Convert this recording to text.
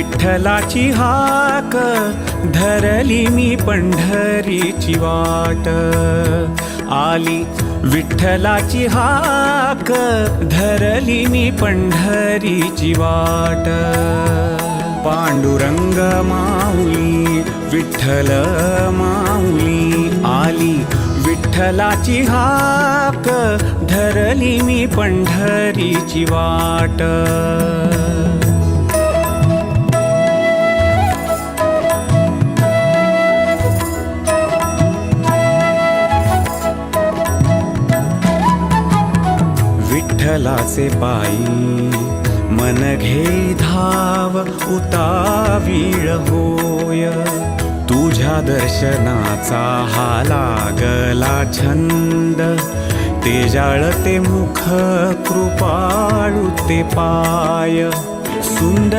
विठ्ठलाची हाक धरली मी पंढरीची वाट. आली विठ्ठलाची हाक धरली मी पंढरीची वाट. पांडुरंग माऊली विठ्ठल माऊली आली विठ्ठलाची हाक धरली मी पंढरीची वाट. विठ्ठलाचे पायी मन घे धाव उतावीळ होय. तुझ्या दर्शनाचा हा लागला छंद ते जाळते मुख कृपाळू ते पाय. सुंदर